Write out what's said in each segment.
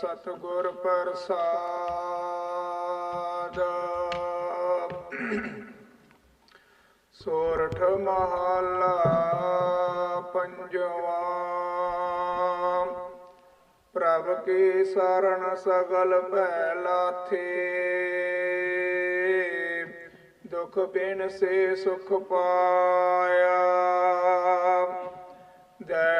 ਸਤਿਗੁਰ ਪ੍ਰਸਾਦ। ਸੋਰਠ ਮਹਲਾ ਪੰਜਵਾ। ਪ੍ਰਭ ਕੀ ਸਰਣ ਸਗਲ ਭੈ ਲਾਥੇ ਦੁਖ ਬਿਨ ਸੇ ਸੁਖ ਪਾਇਆ। ਦਇਆਲ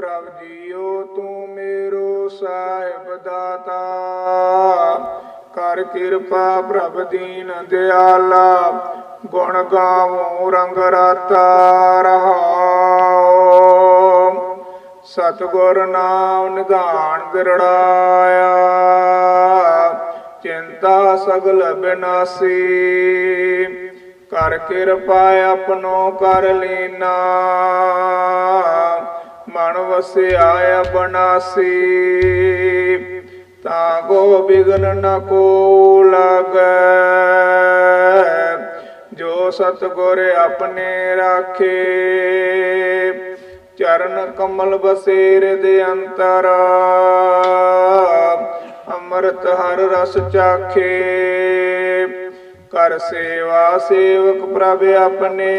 ਪ੍ਰਭ ਜੀਓ, ਤੂੰ ਮੇਰੋ ਸਾਹਿਬ ਦਾਤਾ। ਕਰ ਕਿਰਪਾ ਪ੍ਰਭ ਦੀਨ ਦਿਆਲਾ, ਗੁਣ ਗਾਵੋ ਰੰਗ ਰਤਾ ਰਹਾਉ ਸਤਗੁਰ ਨਾਮ ਨਿਧਾਨ ਦਿਰੜਾਇਆ ਚਿੰਤਾ ਸਗਲ ਬਿਨਾਸੀ। ਕਰ ਕਿਰਪਾ ਆਪਣੋ ਕਰ ਲੈਨਾ ਮਨ ਵਸਿਆ ਬਨਾਸੀ। ਤਾਂ ਕੋ ਬਿਗਨ ਨ ਕੋ ਲਾਗੈ। ਜੋ ਸਤਗੁਰ ਆਪਣੇ ਰਾਖੇ। ਚਰਨ ਕਮਲ ਬਸੇਰ ਦੇ ਅੰਤਰ। ਅੰਮ੍ਰਿਤ ਹਰ ਰਸ ਚਾਖੇ। ਕਰ ਸੇਵਾ ਸੇਵਕ ਪ੍ਰਭ ਆਪਣੇ।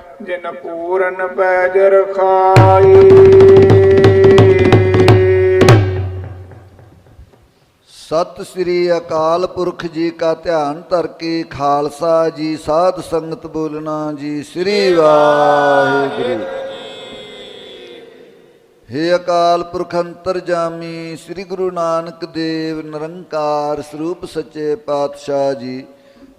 ਜਿਨ ਪੂਰਨ ਪੈਜ ਰਖਾਈ। ਸਤਿ ਸ੍ਰੀ ਅਕਾਲ ਪੁਰਖ ਜੀ ਕਾ ਧਿਆਨ ਧਰ ਕੇ ਖਾਲਸਾ ਜੀ, ਸਾਧ ਸੰਗਤ ਬੋਲਣਾ ਜੀ, ਸ੍ਰੀ ਵਾਹਿਗੁਰੂ। ਹੇ ਅਕਾਲ ਪੁਰਖ ਅੰਤਰਜਾਮੀ ਸ੍ਰੀ ਗੁਰੂ ਨਾਨਕ ਦੇਵ ਨਿਰੰਕਾਰ ਸਰੂਪ ਸੱਚੇ ਪਾਤਸ਼ਾਹ ਜੀ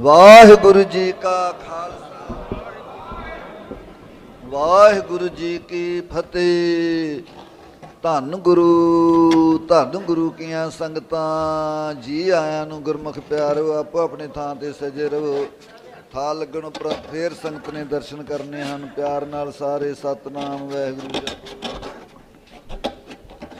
ਵਾਹਿਗੁਰੂ ਜੀ ਕਾ ਖਾਲਸਾ। ਵਾਹਿਗੁਰੂ ਜੀ ਕੀ ਫਤਿਹ। ਧੰਨ ਗੁਰੂ ਧੰਨ ਗੁਰੂ ਕੀਆਂ ਸੰਗਤਾਂ। ਜੀ ਆਇਆਂ ਨੂੰ ਗੁਰਮੁਖ ਪਿਆਰੋ, ਆਪੋ ਆਪਣੇ ਥਾਂ ਤੇ ਸਜੇ ਰਹੋ। ਥਾ ਲੱਗਣ ਉਪਰ ਫੇਰ ਸੰਗਤ ਨੇ ਦਰਸ਼ਨ ਕਰਨੇ ਹਨ। ਪਿਆਰ ਨਾਲ ਸਾਰੇ ਸਤਨਾਮ ਵਾਹਿਗੁਰੂ ਜੀ